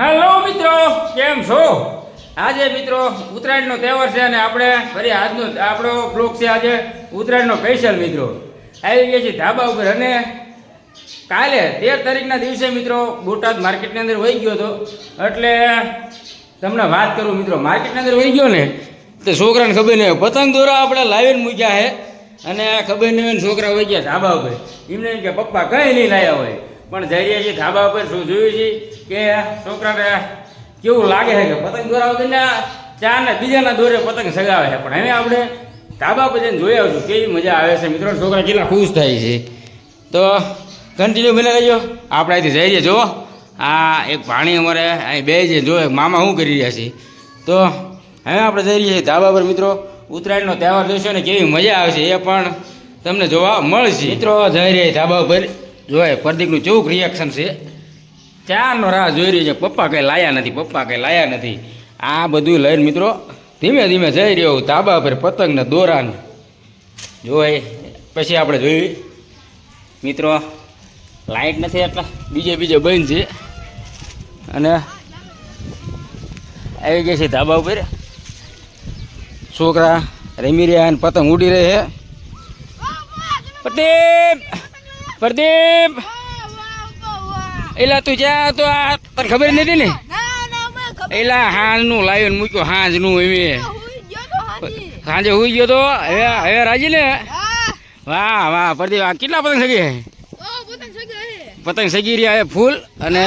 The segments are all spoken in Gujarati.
હેલો મિત્રો. કેમ છો? આજે, મિત્રો, ઉત્તરાયણનો તહેવાર છે અને આપણે ફરી આજનો આપણો બ્લોક છે આજે ઉત્તરાયણનો સ્પેશિયલ મિત્રો. આવી ગયા છીએ ધાબા ઉપર અને કાલે તેર તારીખના દિવસે, મિત્રો, બોટાદ માર્કેટની અંદર વહી ગયો હતો. એટલે તમને વાત કરું, મિત્રો, માર્કેટની અંદર વહી ગયો ને, તો છોકરાને ખબર નહીં, પતંગ દોરા આપણે લાવીને મૂક્યા છે. અને ખબર નહીં છોકરા વહી ગયા ધાબા ઉપર. એમને કે, પપ્પા, કંઈ નહીં લાવ્યા હોય. પણ જઈ રહ્યા છીએ ધાબા ઉપર શું જોયું છે કે છોકરાને કેવું લાગે છે કે પતંગ દોરા ને ચાર ને બીજાના દોરે પતંગ સગાવે છે. પણ હવે આપણે ધાબા પર જઈને જોઈ આવશું, કેવી મજા આવે છે. મિત્રો, છોકરા કેટલા ખુશ થાય છે. તો કન્ટિન્યુ બને રહેજો. આપણે અહીંથી જઈ જુઓ. આ એક પાણી અમારે અહીં બે છે, જો મામા શું કરી રહ્યા છે. તો હવે આપણે જઈ રહ્યા છીએ ધાબા પર, મિત્રો. ઉત્તરાયણનો તહેવાર જોઈશો ને કેવી મજા આવશે, એ પણ તમને જોવા મળશે. મિત્રો, જઈ રહ્યા ધાબા ઉપર. જોય પ્રદીપનું ચોક રિએક્શન છે, ચારનો રાહ જોઈ રહ્યો છે, પપ્પા કંઈ લાયા નથી, પપ્પા કંઈ લાયા નથી. આ બધું લઈને મિત્રો ધીમે ધીમે જઈ રહ્યો ધાબા પર પતંગને દોરાને. જોય પછી આપણે જોયું. મિત્રો લાઇટ નથી એટલા બીજે બીજે બંધ છે. અને આવી ગયા છે ધાબા ઉપર. છોકરા રમી રહ્યા અને પતંગ ઉડી રહે છે. પ્રદીપ! પ્રદીપ! એલા, તું જ્યાં તો આ તને ખબર નથી ને? એલા, હાંજનું લાવીને મૂક્યો, હાંજનું એવી. સાંજે હું ગયો તો, હવે હવે રાજી ને? વાહ વાહ, પ્રદીપ, આ કેટલા પતંગ સગી? પતંગ સગી રહ્યા હે ફૂલ, અને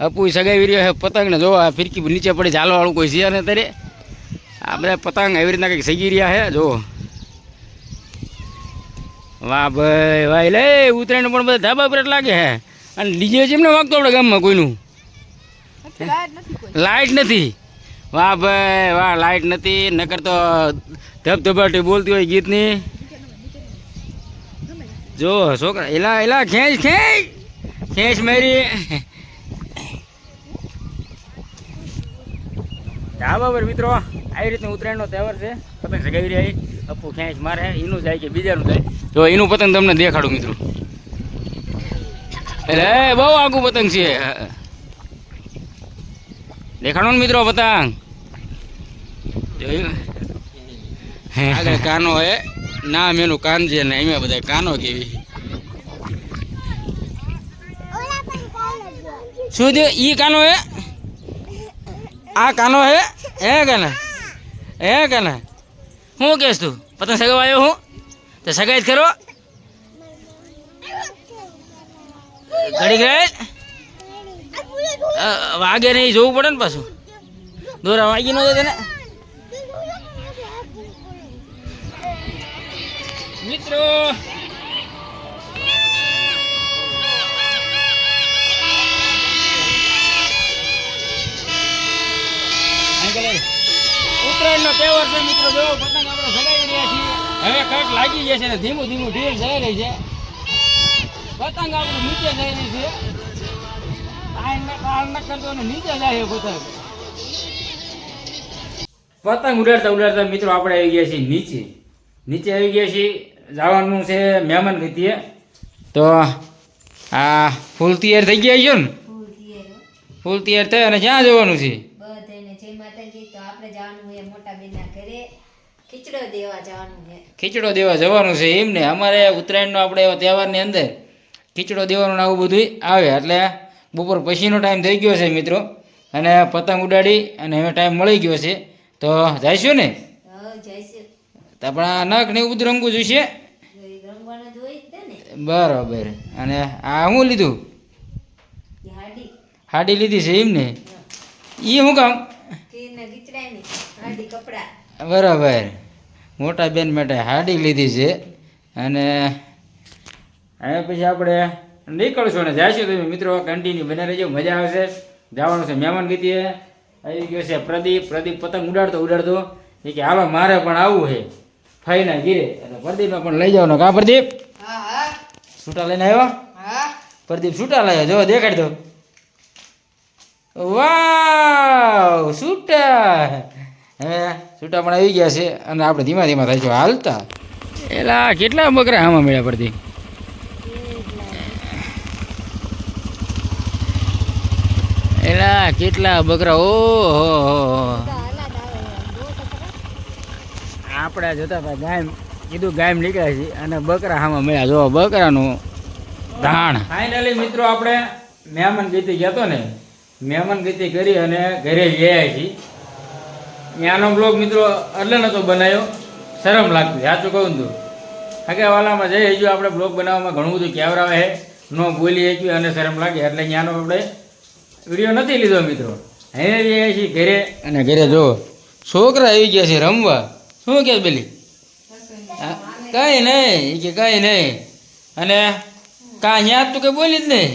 અપુ સગાવી રહ્યો છે પતંગ ને જો, આ ફિરકી નીચે પડે ઝાલો વાળું કોઈ છે ને ત્યારે આ બધા પતંગ એવી રીતના કંઈક સગી રહ્યા છે, જો. વાહ ભાઈ વાહ. લે ઉતરાયણ પણ બધા ધાબા પર લાગે હે. અને ડીજે છે ને વાગતો આપણે ગામમાં કોઈનું? લાઇટ નથી વાહ ભાઈ વાહ લાઇટ નથી. નકર તો ધબધબાટી બોલતી હોય ગીતની. જો છોકરા એલા એલા ખેંચ ખેંચ. ખેંચ મારી. ધાબા પર મિત્રો આવી રીતનું ઉત્તરાયણનો તહેવાર છે. પતંગ સગાવી રહ્યા છે. અપ્પુ ખેંચ મારે એનું જાય કે બીજાનું જાય. જો એનું પતંગ તમને દેખાડું, મિત્રો. એટલે બહુ આગું પતંગ છે. દેખાડો ને, મિત્રો, પતંગ. આગળ કાનો હે. નામ એનું કાન છે ને, એમાં બધા કાનો કેવી શું થયું ઈ કાનો હે? આ કાનો હે? હે કાના હે કાના શું કહેશ તું? પતંગ સગાવાયો હું? તો સગાઈ કરો. ઘડી ગઈ વાગે નહીં, જોવું પડે ને પાછું. દોરા વાગી ન તેને? મિત્રો ઉત્તરાયણનો તહેવાર છે મિત્રો જો પતંગ આપણે સગાવી રહ્યા છીએ. હવે કંઈક લાગી જશે ને ધીમું ધીમું ઢીલ જઈ રહી છે. પતંગ આપણે નીચે જઈ રહી છે. નીચે જાય પતંગ. પતંગ ઉડાડતા ઉડાડતા મિત્રો આપણે આવી ગયા છીએ નીચે. નીચે આવી ગયા છીએ. જવાનું છે મહેમાન ગતિએ તો આ ફૂલ તૈયાર થઈ ગયા છો ને? ફૂલ તૈયાર. થઈ અને ક્યાં જવાનું છે બધાને જય માતાજી તો આપણે જવાનું છે મોટા બેનના ઘરે ખીચડો દેવા જવાનું છે. ખીચડો દેવા જવાનું છે એમને અમારે ઉત્તરાયણનો આપણે તહેવારની અંદર ખીચડો દેવાનું ને આવું બધું આવે. એટલે બપોર પછીનો ટાઈમ થઈ ગયો છે મિત્રો. અને પતંગ ઉડાડી અને હવે ટાઈમ મળી ગયો છે. તો જઈશું ને? તો આપણા નખ ને એવું બધું રંગવું જોઈશે? ને. બરાબર. અને આ શું લીધું? હાડી. લીધી છે એમને એ શું કામ? બરાબર. મોટા બેન માટે હાડી લીધી છે. અને હવે પછી આપણે નીકળશું ને જઈશું તમે મિત્રો. કન્ટિન્યુ બને રહેજો મજા આવશે. જવાનું છે મહેમાન ગતિએ. આવી ગયો છે પ્રદીપ. પ્રદીપ પતંગ ઉડાડતો ઉડાડતો. એ કે હાલો મારે પણ આવવું છે. ફાઈના ગીરે એટલે પ્રદીપને પણ લઈ જવાનો. કા પ્રદીપ? હા હા. છૂટા લઈને આવ્યો? હા. પ્રદીપ છૂટા લાવ્યો જો દેખાડી દો. વાવ છૂટા હવે છૂટા પણ આવી ગયા છે અને આપણે ધીમા ધીમા થાય છે. હાલતા. એલા કેટલા બકરા આમાં મળ્યા પડતી એલા કેટલા બકરા? ઓ હો આપણે જોતા હતા ગાયમ કીધું ગાયમ નીકળ્યા છે અને બકરા આમાં મળ્યા. જો બકરાનું ધાણ. ફાઇનલી મિત્રો આપણે મહેમાન ગીતી ગયા તો ને? મહેમાન ગીતી કરી અને ઘરે ગયા છીએ. ત્યાંનો બ્લોગ મિત્રો એટલે નહોતો બનાવ્યો શરમ લાગતી સાચું કહું તું. આગેવાલામાં જઈ હજુ આપણે બ્લોગ બનાવવામાં ઘણું બધું કેવરાવે આવે ન બોલી શક્યું અને શરમ લાગે એટલે ત્યાંનો આપણે વીડિયો નથી લીધો મિત્રો. અહીંયા જઈએ છીએ ઘરે. અને ઘરે જો છોકરા આવી ગયા છે રમવા. શું કે પેલી? હા, કાંઈ નહીં ઈ કે કાંઈ નહીં. અને કાં અહીંયા તું કે બોલી જ નહીં?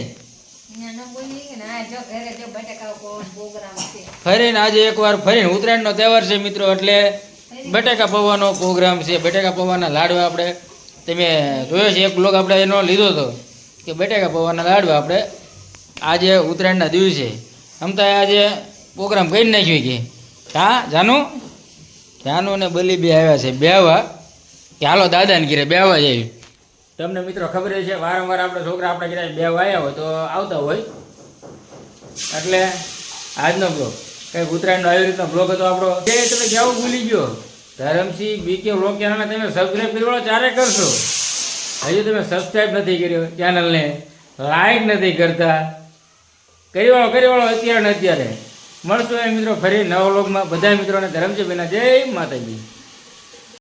ફરીને આજે એકવાર ફરીને ઉત્તરાયણનો તહેવાર છે મિત્રો, એટલે બટેકા પૌવાનો પ્રોગ્રામ છે. બટેકા પૌવાના લાડવા આપણે, તમે જોયો છે, એક બ્લોગ આપણે એનો લીધો હતો કે બટેકા પૌવાના લાડવા આપણે આજે ઉત્તરાયણના દિવસે. આમ તો આજે પ્રોગ્રામ કરી નાખ્યો કે. હા, જાનું? જાનું ને બલી બે આવ્યા છે. બેવા કે હાલો દાદાને ઘીરે બેવા જાય તમને મિત્રો ખબર છે, વારંવાર આપણે છોકરા આપણે ઘરે બેવા આવ્યા હોય તો આવતા હોય. એટલે આજનો બ્લોગ. કંઈક ઉત્તરાયણનો આવી રીતનો બ્લોગ હતો આપણો. એ તમે કેવું ભૂલી ગયો? ધરમસિંહ બીકે બ્લોગ ચેનલને તમે સબસ્ક્રાઈબ કરી વાળો ચારે કરશો. હજુ તમે સબસ્ક્રાઈબ નથી કર્યો ચેનલને લાઈક નથી કરતા. કરી વાળો કરી વાળો અત્યારે ને અત્યારે. મળશું એ મિત્રો ફરી નવા બ્લોગમાં બધા મિત્રોને ધરમસિંહ બેના જય માતાજી.